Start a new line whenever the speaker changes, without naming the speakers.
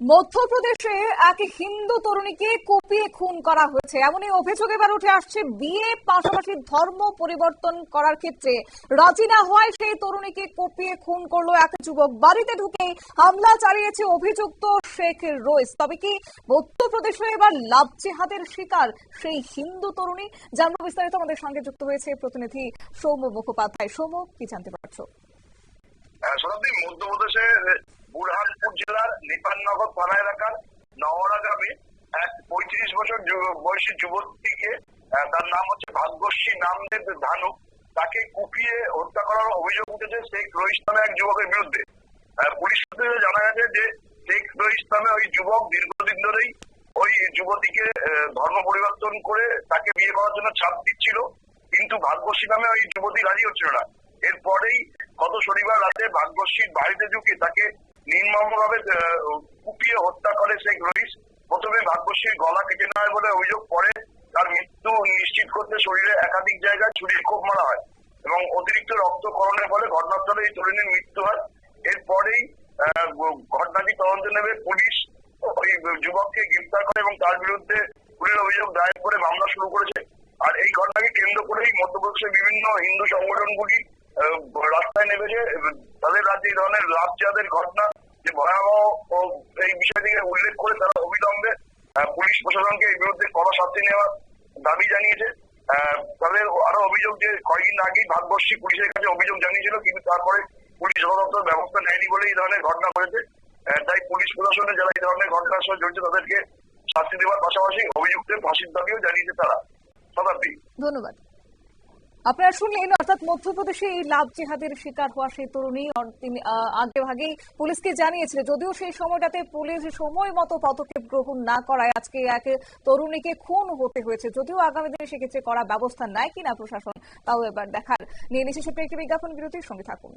মধ্যপ্রদেশে এক হিন্দু তরুণীকে কুপিয়ে খুন করা হয়েছে। এমনই অভিযোগ এবার উঠে আসছে বিয়ে পাশাপাশি ধর্ম পরিবর্তন করার ক্ষেত্রে। রাজি না হওয়ায় সেই তরুণীকে কুপিয়ে খুন করল এক যুবক। বাড়িতে ঢুকে হামলা চালিয়েছে অভিযুক্ত শেখ রইস তবে কি মধ্যপ্রদেশে এবার লাভ জেহাদের শিকার সেই হিন্দু তরুণী? জানব বিস্তারিত। আমাদের সঙ্গে যুক্ত হয়েছে প্রতিনিধি সৌম্য মুখোপাধ্যায়। সৌম্য, কি জানতে পারছ?
শতাব্দী মধ্যপ্রদেশের বুরহানপুর জেলার নিপাননগর থানা এলাকার নওয়ারা গ্রামে এক পঁয়ত্রিশ বছর বয়সী যুবতীকে তার নাম হচ্ছে ভাগ্যশ্রী নামদেব ধানু। তাকে কুপিয়ে হত্যা করার অভিযোগ উঠেছে শেখ রইস নামে এক যুবকের বিরুদ্ধে। পুলিশ সূত্রে জানা গেছে যে শেখ রইস নামে ওই যুবক দীর্ঘদিন ধরেই ওই যুবতীকে ধর্ম পরিবর্তন করে তাকে বিয়ে করার জন্য ছাপ দিচ্ছিল, কিন্তু ভাগ্যশ্রী নামে ওই যুবতী রাজি হচ্ছিল না। এরপরেই গত শনিবার রাতে ভাগ্যশ্রীর বাড়িতে ঢুকে তাকে নির্মমভাবে কুপিয়ে হত্যা করে শেখ রইস প্রথমে ভাগ্যশ্রীর গলা কেটে হয় বলে অভিযোগ পরে তার মৃত্যু নিশ্চিত করতে শরীরে একাধিক জায়গায় ছুরির কোপ মারা হয় এবং অতিরিক্ত রক্তকরণের ফলে ঘটনাস্থলে এই তরুণীর মৃত্যু হয়। এরপরেই ঘটনাটি তদন্ত নেবে পুলিশ। ওই যুবককে গ্রেপ্তার করে এবং তার বিরুদ্ধে খুনের অভিযোগ দায়ের করে মামলা শুরু করেছে। আর এই ঘটনাকে কেন্দ্র করেই মধ্যপ্রদেশের বিভিন্ন হিন্দু সংগঠনগুলি রাস্তায় নেমেছে। তাদের রাজ্যে এই ধরনের লাভ ঘটনা যে ভয়াবহ এই বিষয়টিকে উল্লেখ করে তারা অবিলম্বে পুলিশ প্রশাসনকে এই বিরুদ্ধে কড়া শাস্তি নেওয়ার দাবি জানিয়েছে। তাদের আরও অভিযোগ যে কয়েকদিন আগেই ভারতবর্ষী পুলিশের কাছে অভিযোগ জানিয়েছিল, কিন্তু তারপরে পুলিশ যথাযথ ব্যবস্থা নেয়নি বলে এই ধরনের ঘটনা ঘটেছে। তাই পুলিশ প্রশাসনে যারা এই ধরনের ঘটনার সঙ্গে জড়িত, তাদেরকে শাস্তি দেওয়ার পাশাপাশি অভিযুক্তের ফাঁসির দাবিও জানিয়েছে তারা। শতাব্দী
ধন্যবাদ। আপনারা শুনলেন অর্থাৎ মধ্যপ্রদেশে এই লাভ জেহাদের শিকার হওয়া সেই তরুণী। তিনি আগে ভাগেই পুলিশকে জানিয়েছিল, যদিও সেই সময়টাতে পুলিশ সময় মতো পদক্ষেপ গ্রহণ না করায় আজকে এক তরুণীকে খুন হতে হয়েছে। যদিও আগামী দিনে সেক্ষেত্রে করা ব্যবস্থা নেয় কিনা প্রশাসন, তাও এবার দেখার। নিয়ে নিচ্ছে ছোট্ট একটি বিজ্ঞাপন, বিরতির সঙ্গে থাকুন।